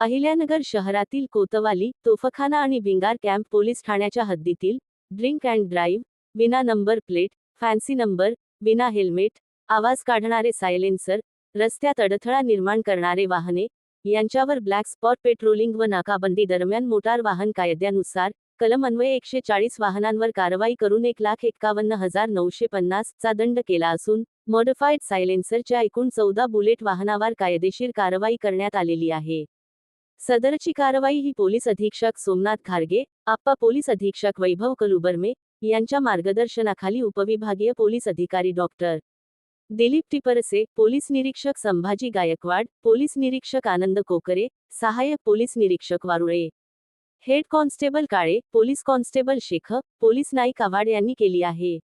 अहिल्यानगर शहरातील कोतवाली तोफखाना आणि Bhingar camp police ठाण्याच्या हद्दीतील ड्रिंक अँड ड्राईव्ह विना नंबर प्लेट फॅन्सी नंबर विना हेल्मेट आवाज काढणारे सायलेन्सर रस्त्यात अडथळा निर्माण करणारे वाहने यांच्यावर ब्लॅक स्पॉट पेट्रोलिंग व नाकाबंदी दरम्यान मोटार वाहन कायद्यानुसार कलम अन्वये एकशे चाळीस वाहनांवर कारवाई करून एक लाख एक्कावन्न हजार नऊशे पन्नास चा दंड केला असून मॉडिफाईड सायलेन्सरच्या एकूण चौदा बुलेट वाहनावर कायदेशीर कारवाई करण्यात आलेली आहे. सदरची कारवाई ही पोलीस अधीक्षक सोमनाथ खारगे आप्पा पोलीस अधीक्षक वैभव कलुबर्मे यांच्या मार्गदर्शनाखाली उपविभागीय पोलीस अधिकारी डॉक्टर दिलीप टिपरसे पोलीस निरीक्षक संभाजी गायकवाड पोलीस निरीक्षक आनंद कोकरे सहाय्यक पोलीस निरीक्षक Warule. Head constable Kale police constable Shaikh police Naik Awhad यांनी केली आहे.